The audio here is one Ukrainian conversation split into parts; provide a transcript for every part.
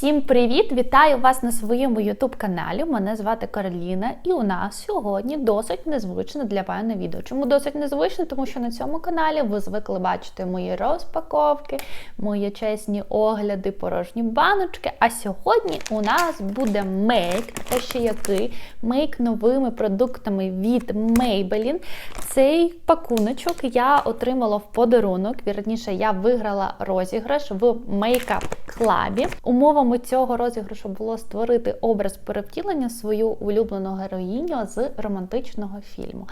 Всім привіт! Вітаю вас на своєму youtube каналі. Мене звати Кароліна, і у нас сьогодні досить незвичне для мене відео. Чому досить незвичне? Тому що на цьому каналі ви звикли бачити мої розпаковки, мої чесні огляди, порожні баночки. А сьогодні у нас буде мейк, та ще який мейк новими продуктами від Maybelline. Цей пакуночок я отримала в подарунок. Вірніше, я виграла розіграш в Makeup Club. Умовами цього розіграшу було створити образ перевтілення свою улюблену героїню з романтичного фільму.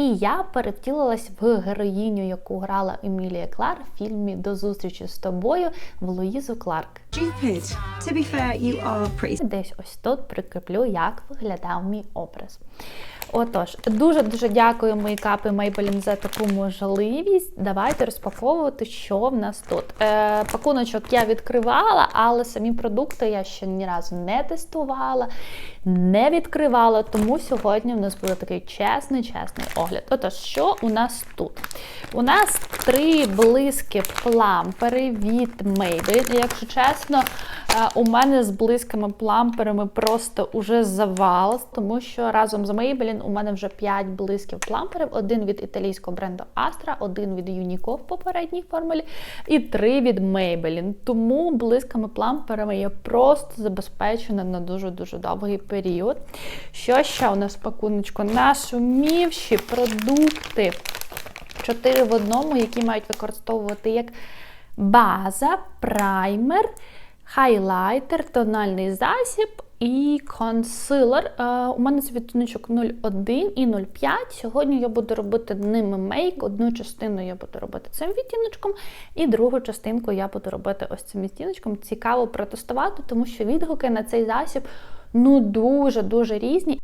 І я перевтілилась в героїню, яку грала Емілія Клар в фільмі До зустрічі з тобою в Луїзу Кларк. To be fair, you are pretty Десь ось тут прикріплю, як виглядав мій образ. Отож, дуже-дуже дякую мейкапи Maybelline за таку можливість. Давайте розпаковувати, що в нас тут. Е, Пакуночок я відкривала, але самі продукти я ще ні разу не тестувала, не відкривала, тому сьогодні в нас буде такий чесний, чесний огляд. Отож, що у нас тут? У нас три блиски плампери від Maybelline. Якщо чесно, е, у мене з блискими пламперами просто уже завал, тому що разом з Maybelline у мене вже 5 блисків пламперів, один від італійського бренду Astra, один від Unico в попередній формулі, і три від Maybelline. Тому блисками пламперами я просто забезпечена на дуже-дуже довгий період. Що ще у нас пакуночку? Нашумівші продукти. 4 в одному, які мають використовувати як база, праймер, хайлайтер, тональний засіб і консилер. Е, У мене це відтіночок 0,1 і 0,5. Сьогодні я буду робити ними мейк. Одну частину я буду робити цим відтіночком, і другу частинку я буду робити ось цим відтіночком. Цікаво протестувати, тому що відгуки на цей засіб ну дуже-дуже різні.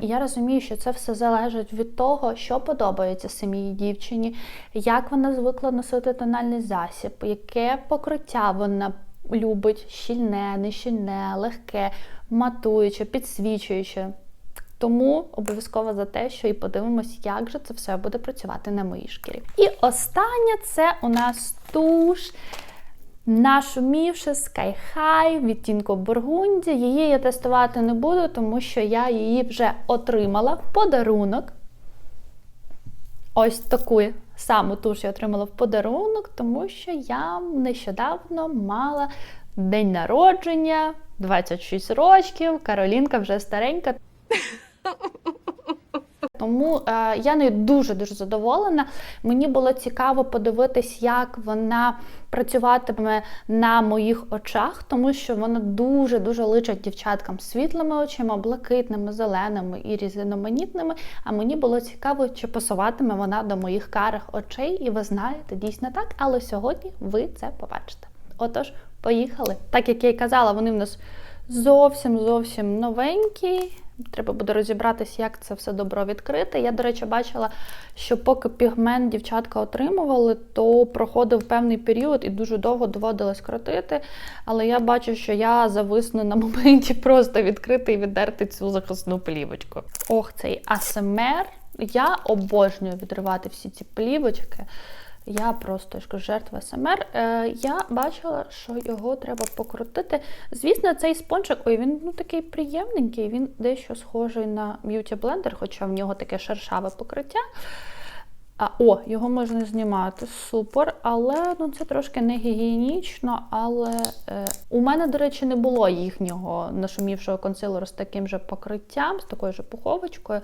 І я розумію, що це все залежить від того, що подобається самій дівчині, як вона звикла носити тональний засіб, яке покриття вона любить, щільне, нещільне, легке, матуюче, підсвічуюче. Тому обов'язково за те, що і подивимось, як же це все буде працювати на моїй шкірі. І останнє це у нас туш. Нашумівши Sky відтінку Бургунді. Її я тестувати не буду, тому що я її вже отримала в подарунок. Ось таку саму туш я отримала в подарунок, тому що я нещодавно мала день народження, 26 років, Каролінка вже старенька. Тому е, я нею дуже-дуже задоволена. Мені було цікаво подивитись, як вона працюватиме на моїх очах, тому що вона дуже-дуже личить дівчаткам світлими очима, блакитними, зеленими і різноманітними. А мені було цікаво, чи пасуватиме вона до моїх карих очей. І ви знаєте, дійсно так. Але сьогодні ви це побачите. Отож, поїхали. Так як я й казала, вони в нас зовсім зовсім новенькі. Треба буде розібратися, як це все добро відкрити. Я, до речі, бачила, що поки пігмент дівчатка отримували, то проходив певний період і дуже довго доводилось крутити. Але я бачу, що я зависну на моменті просто відкрити і віддерти цю захисну плівочку. Ох, цей АСМР. Я обожнюю відривати всі ці плівочки. Я просто ж жертва СМР. Е, я бачила, що його треба покрутити. Звісно, цей спончик, ой, він ну, такий приємненький, він дещо схожий на б'юті блендер, хоча в нього таке шершаве покриття. А, О, його можна знімати, супер. Але ну, це трошки не гігієнічно. Але е, у мене, до речі, не було їхнього нашумівшого консилеру з таким же покриттям, з такою же пуховочкою.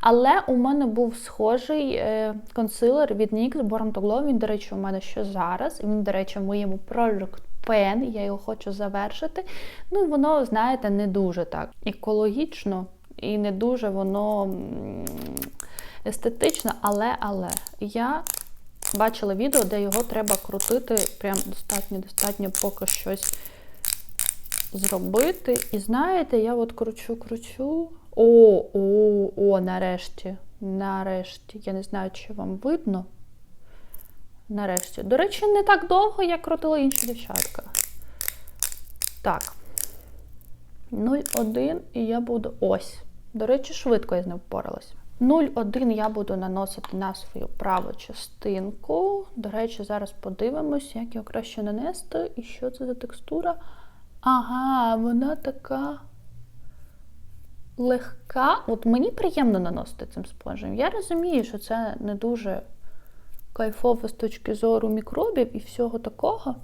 Але у мене був схожий е, консилер від NYX Glow. Він, до речі, у мене ще зараз. Він, до речі, в моєму Project Pen, я його хочу завершити. Ну, воно, знаєте, не дуже так екологічно і не дуже воно. естетично, але але я бачила відео, де його треба крутити прям достатньо-достатньо поки щось зробити. І знаєте, я от кручу, кручу. О, о, о, нарешті. Нарешті. Я не знаю, чи вам видно. Нарешті. До речі, не так довго, як крутила інші дівчатка. Так. 0,1 і я буду ось. До речі, швидко я з ним впоралась. 0,1 я буду наносити на свою праву частинку. До речі, зараз подивимось, як його краще нанести і що це за текстура. Ага, вона така легка. От мені приємно наносити цим спонжем. Я розумію, що це не дуже кайфово з точки зору мікробів і всього такого.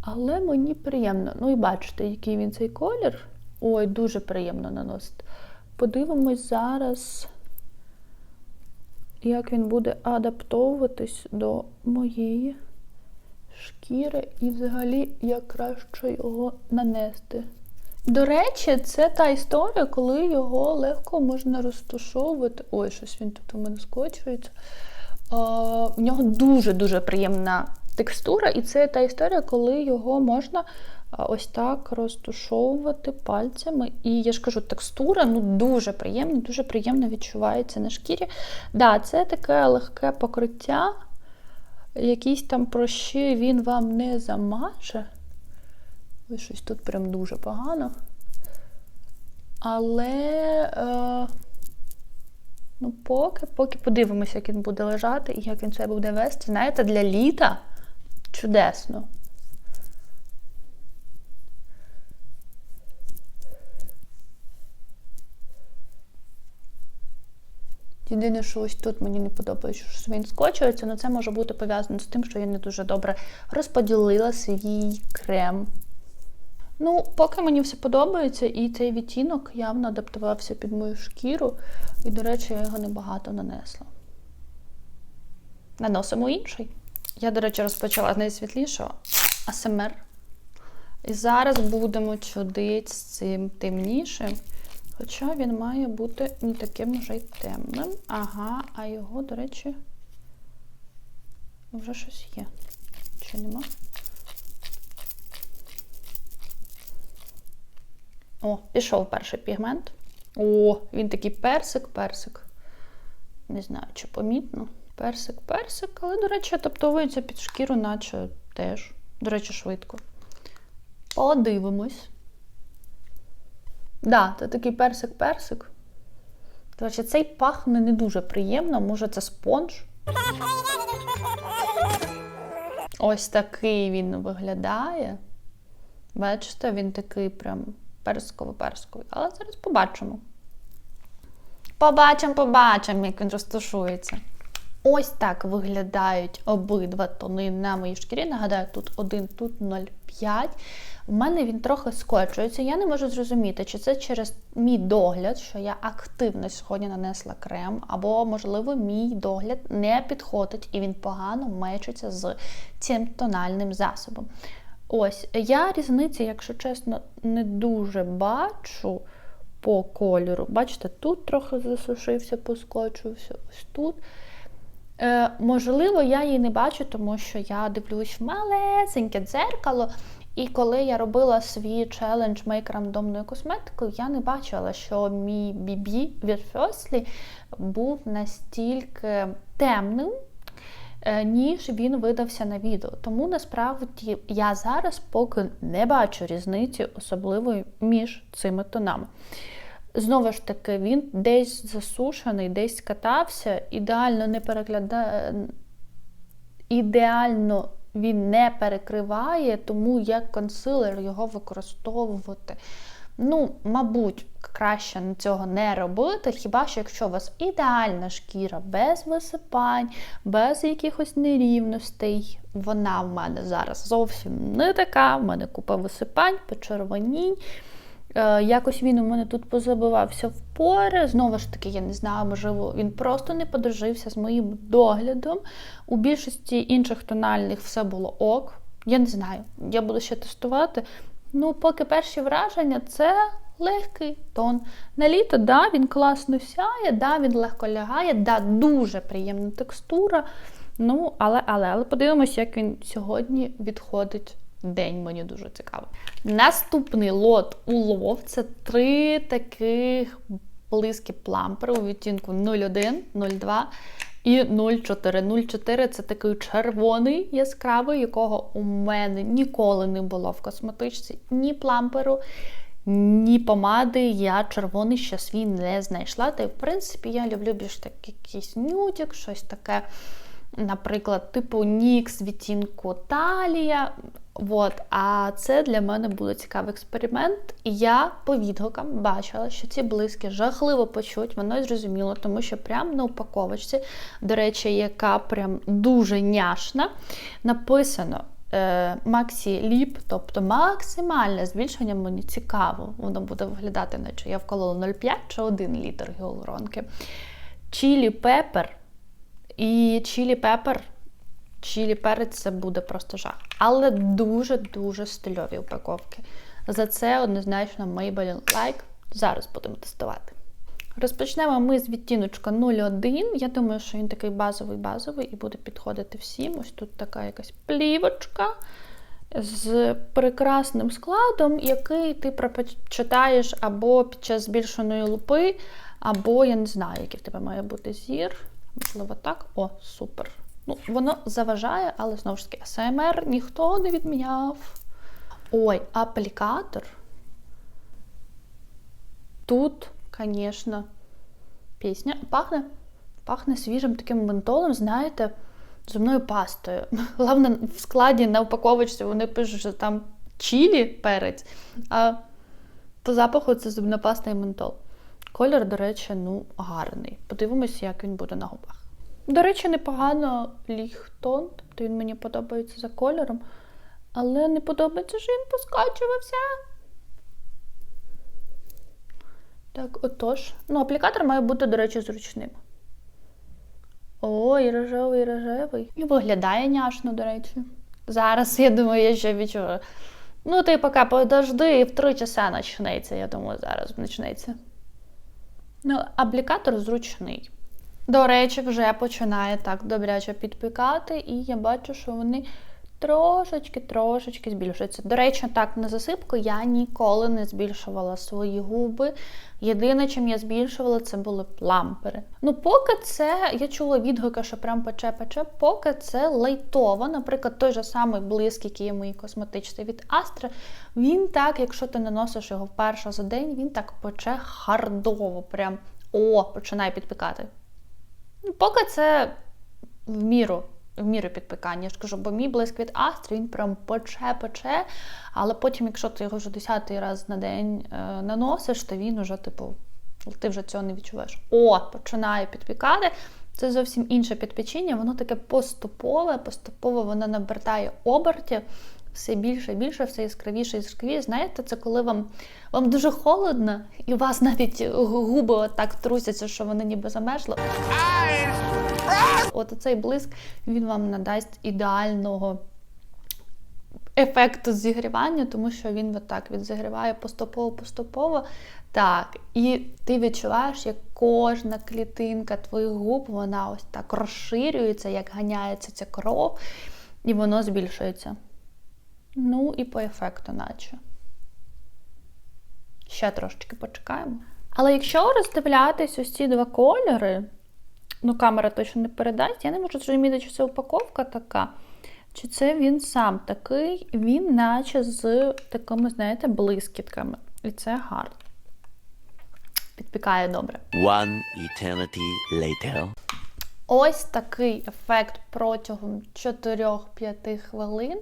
Але мені приємно. Ну і бачите, який він цей колір. Ой, дуже приємно наносити. Подивимось зараз, як він буде адаптовуватись до моєї шкіри і взагалі як краще його нанести. До речі, це та історія, коли його легко можна розташовувати. Ой, щось він тут у мене скочується. В нього дуже-дуже приємна текстура, і це та історія, коли його можна ось так розтушовувати пальцями. І я ж кажу, текстура ну, дуже приємна, дуже приємно відчувається на шкірі. Да, це таке легке покриття. Якісь там прощі він вам не замаже. Ось щось тут прям дуже погано. Але. Е, Ну, поки, поки подивимося, як він буде лежати і як він себе буде вести. Знаєте, для літа чудесно. Єдине, що ось тут мені не подобається, що він скочується, але це може бути пов'язано з тим, що я не дуже добре розподілила свій крем. Ну, поки мені все подобається, і цей відтінок явно адаптувався під мою шкіру. І, до речі, я його небагато нанесла. Наносимо інший. Я, до речі, розпочала з найсвітлішого АСМР. І зараз будемо чудити з цим темнішим. Хоча він має бути не таким вже й темним. Ага, а його, до речі, вже щось є. Чи нема? О, пішов перший пігмент. О, він такий персик-персик. Не знаю, чи помітно. Персик-персик, але, до речі, адаптовується під шкіру, наче теж. До речі, швидко. Подивимось. Да, це такий персик-персик. Речі, цей пахне не дуже приємно, може це спонж. Ось такий він виглядає. Бачите, він такий прям персиково-персиковий. Але зараз побачимо. Побачимо, побачимо, як він розташується. Ось так виглядають обидва тони на моїй шкірі. Нагадаю, тут 1, тут 0,5. У мене він трохи скочується. Я не можу зрозуміти, чи це через мій догляд, що я активно сьогодні нанесла крем, або, можливо, мій догляд не підходить і він погано мечиться з цим тональним засобом. Ось, я різниці, якщо чесно, не дуже бачу по кольору. Бачите, тут трохи засушився, поскочився, ось тут. Е, можливо, я її не бачу, тому що я дивлюсь в малесеньке дзеркало. І коли я робила свій челендж мейк рандомною косметикою, я не бачила, що мій BB від Firstly був настільки темним, е, ніж він видався на відео. Тому насправді я зараз поки не бачу різниці особливої між цими тонами. Знову ж таки, він десь засушений, десь скатався, ідеально не переглядає, ідеально він не перекриває, тому як консилер його використовувати. Ну, мабуть, краще цього не робити, хіба що якщо у вас ідеальна шкіра, без висипань, без якихось нерівностей, вона в мене зараз зовсім не така. В мене купа висипань, почервонінь. Е, якось він у мене тут позабивався в пори. Знову ж таки, я не знаю, можливо, він просто не подружився з моїм доглядом. У більшості інших тональних все було ок. Я не знаю, я буду ще тестувати. Ну, поки перші враження це легкий тон. На літо, да, він класно сяє, да, він легко лягає, да, дуже приємна текстура. Ну, але, але, але подивимося, як він сьогодні відходить день, мені дуже цікаво. Наступний лот улов це три таких близькі плампери у відтінку 01, 02 і 04. 04 це такий червоний яскравий, якого у мене ніколи не було в косметичці ні пламперу, ні помади я червоний ще свій не знайшла. Та й в принципі я люблю більш так якийсь нюдік, щось таке, наприклад, типу Нікс відтінку Талія. От, а це для мене буде цікавий експеримент. І я по відгукам бачила, що ці блиски жахливо почуть, воно й зрозуміло, тому що прямо на упаковочці, до речі, яка прям дуже няшна, написано. е, Максі Ліп, тобто максимальне збільшення, мені цікаво. Воно буде виглядати, наче я вколола 0,5 чи 1 літр гіалуронки. Чілі пепер і чілі пепер чілі перець це буде просто жах. Але дуже-дуже стильові упаковки. За це однозначно Maybelline Like. Зараз будемо тестувати. Розпочнемо ми з відтіночка 01. Я думаю, що він такий базовий-базовий і буде підходити всім. Ось тут така якась плівочка з прекрасним складом, який ти прочитаєш або під час збільшеної лупи, або я не знаю, який в тебе має бути зір. Можливо, так. О, супер. Ну, воно заважає, але знову ж таки, АСМР ніхто не відміняв. Ой, аплікатор. Тут, звісно, пісня. Пахне, пахне свіжим таким ментолом, знаєте, зубною пастою. Головне, в складі на упаковочці вони пишуть, що там чілі перець, а по запаху це зубна паста і ментол. Колір, до речі, ну, гарний. Подивимося, як він буде на губах. До речі, непогано ліг тон, тобто він мені подобається за кольором, але не подобається, що він поскачувався. Так, отож. Ну, аплікатор має бути, до речі, зручним. Ой, рожевий, рожевий. І виглядає няшно, до речі. Зараз, я думаю, я ще відчую. Ну, ти поки подожди, і в три часа почнеться. Я думаю, зараз почнеться. Ну, аплікатор зручний. До речі, вже починає так добряче підпікати, і я бачу, що вони трошечки-трошечки збільшуються. До речі, так, на засипку я ніколи не збільшувала свої губи. Єдине, чим я збільшувала, це були плампери. Ну, поки це, я чула відгуки, що прям пече-пече, поки це лайтово. Наприклад, той же самий блиск, який є мої косметичний від Астра, він так, якщо ти наносиш його вперше за день, він так пече хардово. Прям о, починає підпікати. Ну, Поки це в міру, в міру підпікання. Я ж кажу, бо мій блиск від Астри, він прям пече-пече, але потім, якщо ти його вже десятий раз на день е, наносиш, то він уже, типу, ти вже цього не відчуваєш. О, починає підпікати. Це зовсім інше підпечіння, воно таке поступове, поступово воно набертає обертів. Все більше і більше, все яскравіше яскравіше. Знаєте, це коли вам вам дуже холодно, і у вас навіть губи так трусяться, що вони ніби замерзли. От цей блиск він вам надасть ідеального ефекту зігрівання, тому що він отак відзігріває поступово-поступово. Так, і ти відчуваєш, як кожна клітинка твоїх губ, вона ось так розширюється, як ганяється ця кров, і воно збільшується. Ну і по ефекту, наче. Ще трошечки почекаємо. Але якщо роздивлятись ось ці два кольори, ну, камера точно не передасть, я не можу зрозуміти, чи це упаковка така, чи це він сам такий, він наче з такими, знаєте, блискітками. І це гарно. Підпікає добре. One eternity later. Ось такий ефект протягом 4-5 хвилин.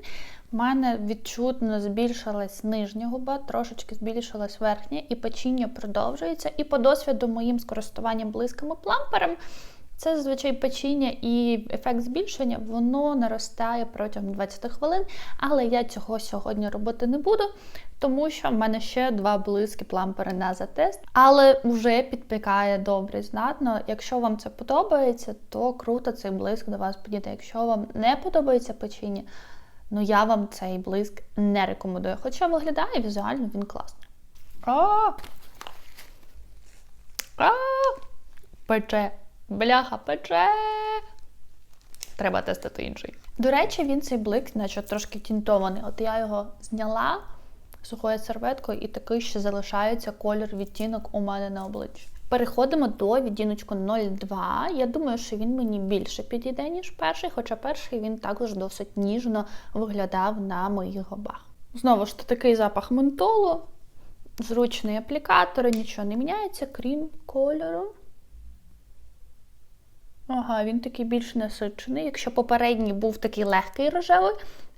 У мене відчутно збільшилась нижня губа, трошечки збільшилась верхня, і печіння продовжується. І по досвіду моїм скористуванням блисками плампером, це зазвичай печіння і ефект збільшення, воно наростає протягом 20 хвилин. Але я цього сьогодні робити не буду, тому що в мене ще два блиски плампери на затест. Але вже підпікає добре, знатно. Якщо вам це подобається, то круто цей блиск до вас підійде. Якщо вам не подобається печіння, ну я вам цей блиск не рекомендую. Хоча виглядає візуально він класний. А! А! Пече. Бляха, пече. Треба тестити інший. До речі, він цей блик, наче трошки тінтований. От я його зняла сухою серветкою, і такий ще залишається колір відтінок у мене на обличчі. Переходимо до відтіночку 02. Я думаю, що він мені більше підійде, ніж перший, хоча перший він також досить ніжно виглядав на моїх губах. Знову ж такий запах ментолу. зручний аплікатор, нічого не міняється, крім кольору. Ага, він такий більш насичений. Якщо попередній був такий легкий рожевий,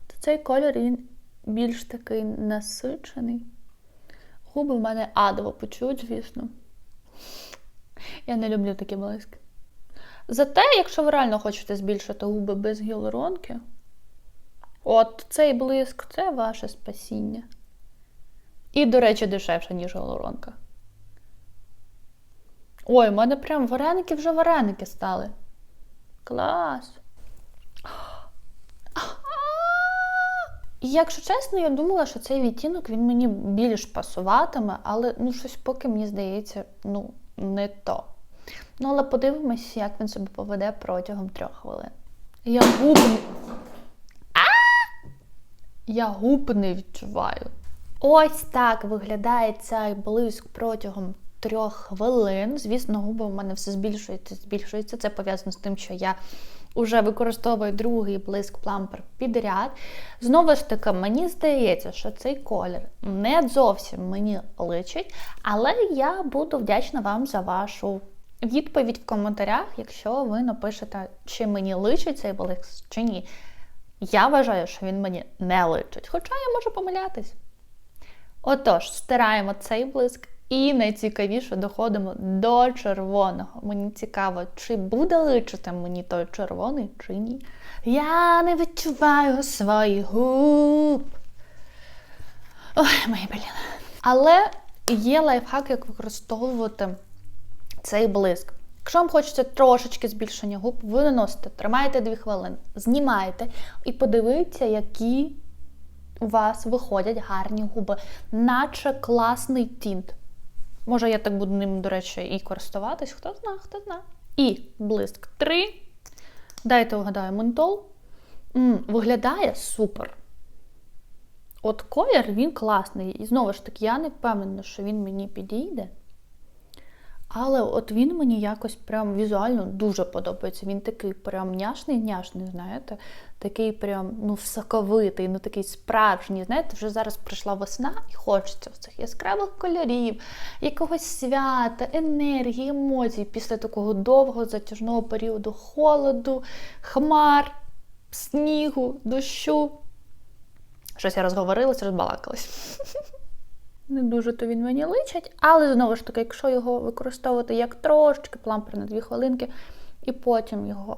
то цей кольор він більш такий насичений. Губи в мене адово почують, звісно. Я не люблю такі блиски. Зате, якщо ви реально хочете збільшити губи без гіалуронки, от цей блиск це ваше спасіння. І, до речі, дешевше, ніж гіалуронка. Ой, у мене прям вареники вже вареники стали. Клас. І якщо чесно, я думала, що цей відтінок він мені більш пасуватиме, але ну щось поки мені здається, ну, не то. Ну, але подивимось, як він себе поведе протягом трьох хвилин. Я губ. А! Я губ не відчуваю. Ось так виглядає цей блиск протягом трьох хвилин. Звісно, губи у мене все збільшується, збільшується. Це пов'язано з тим, що я вже використовую другий блиск плампер підряд. Знову ж таки, мені здається, що цей колір не зовсім мені личить, але я буду вдячна вам за вашу відповідь в коментарях, якщо ви напишете, чи мені личить цей блиск, чи ні. Я вважаю, що він мені не личить, хоча я можу помилятись. Отож, стираємо цей блиск і найцікавіше доходимо до червоного. Мені цікаво, чи буде личити мені той червоний, чи ні. Я не відчуваю своїх губ. Ой, мої блін. Але є лайфхак, як використовувати цей блиск. Якщо вам хочеться трошечки збільшення губ, ви наносите, тримаєте 2 хвилини, знімаєте і подивіться, які у вас виходять гарні губи, наче класний тінт. Може, я так буду ним, до речі, і користуватись, хто зна, хто зна. І блиск 3. Дайте угадаю, ментол. М, виглядає супер. От колір він класний. І знову ж таки, я не впевнена, що він мені підійде. Але от він мені якось прям візуально дуже подобається. Він такий прям няшний-няшний, знаєте, такий прям ну, соковитий, ну такий справжній. Знаєте, вже зараз прийшла весна і хочеться цих яскравих кольорів, якогось свята, енергії, емоцій після такого довгого затяжного періоду холоду, хмар, снігу, дощу. Щось я розговорилась, розбалакалась. Не дуже то він мені личить, але знову ж таки, якщо його використовувати як трошечки плампер на 2 хвилинки, і потім його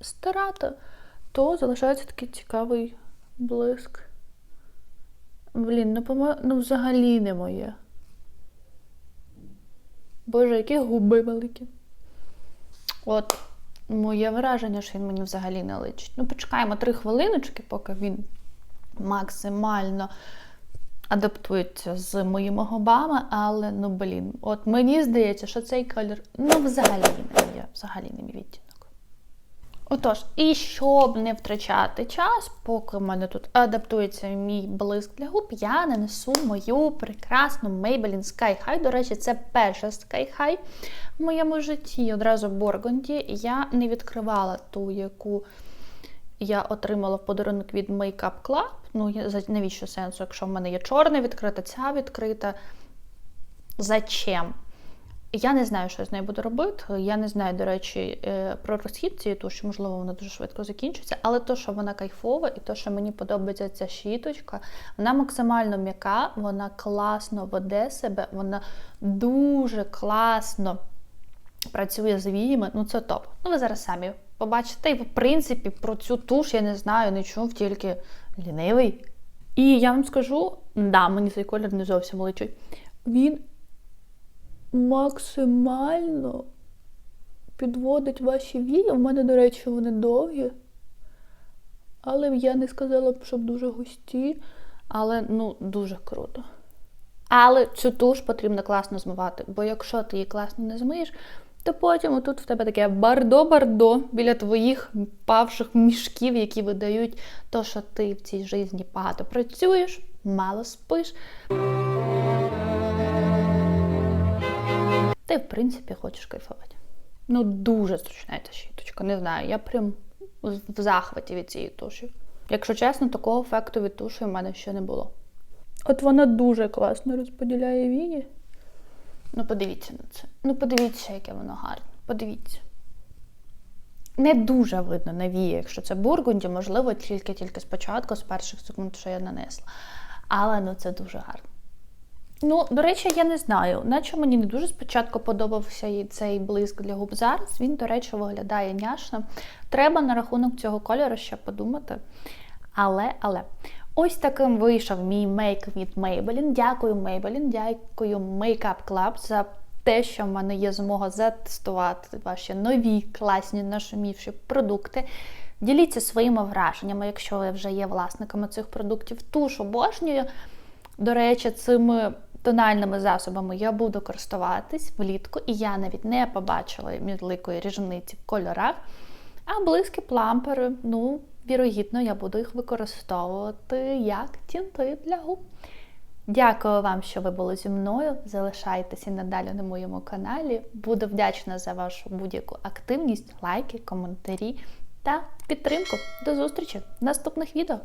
стирати, то залишається такий цікавий блиск. Блін, ну, по ну взагалі не моє. Боже, які губи великі. От, моє враження, що він мені взагалі не личить. Ну, почекаємо 3 хвилиночки, поки він максимально адаптується з моїми губами, але ну блін, от мені здається, що цей колір ну взагалі не є, взагалі не мій відтінок. Отож, і щоб не втрачати час, поки в мене тут адаптується мій блиск для губ, я нанесу мою прекрасну Maybelline Sky High. До речі, це перша Sky High в моєму житті. Одразу Бургунді. Я не відкривала ту, яку я отримала в подарунок від Makeup Club. Ну, навіщо сенсу, якщо в мене є чорна відкрита, ця відкрита. Зачем? Я не знаю, що я з нею буду робити. Я не знаю, до речі, е, про розхід цієї туші, можливо, вона дуже швидко закінчиться. Але то, що вона кайфова, і то, що мені подобається ця щіточка, вона максимально м'яка, вона класно веде себе, вона дуже класно працює з віями, ну це топ. Ну, ви зараз самі побачите. І, в принципі, про цю туш я не знаю, не чув, тільки лінивий. І я вам скажу, да, мені цей колір не зовсім личить. Він максимально підводить ваші вії. У мене, до речі, вони довгі. Але я не сказала б, щоб дуже густі. Але ну, дуже круто. Але цю туш потрібно класно змивати, бо якщо ти її класно не змиєш, то потім отут в тебе таке бардо-бардо біля твоїх павших мішків, які видають то, що ти в цій житті багато працюєш, мало спиш. Ти, в принципі, хочеш кайфувати. Ну, дуже зручна ця щіточка, не знаю. Я прям в захваті від цієї туші. Якщо чесно, такого ефекту від туші в мене ще не було. От вона дуже класно розподіляє вії. Ну, подивіться на це. Ну, подивіться, яке воно гарне. Подивіться. Не дуже видно на вії, якщо це бургунді, можливо, тільки-тільки спочатку, з перших секунд, що я нанесла. Але ну це дуже гарно. Ну, до речі, я не знаю, наче мені не дуже спочатку подобався і цей блиск для губ зараз. Він, до речі, виглядає няшно. Треба на рахунок цього кольору ще подумати. Але, але. Ось таким вийшов мій мейк від Maybelline. Дякую, Maybelline, дякую Makeup Club за те, що в мене є змога затестувати ваші нові класні нашумівші продукти. Діліться своїми враженнями, якщо ви вже є власниками цих продуктів. Туш обожнюю. До речі, цими тональними засобами я буду користуватись влітку, і я навіть не побачила великої різниці в кольорах. А близькі плампери, ну, вірогідно, я буду їх використовувати як тінти для губ. Дякую вам, що ви були зі мною. Залишайтеся надалі на моєму каналі. Буду вдячна за вашу будь-яку активність, лайки, коментарі та підтримку. До зустрічі в наступних відео!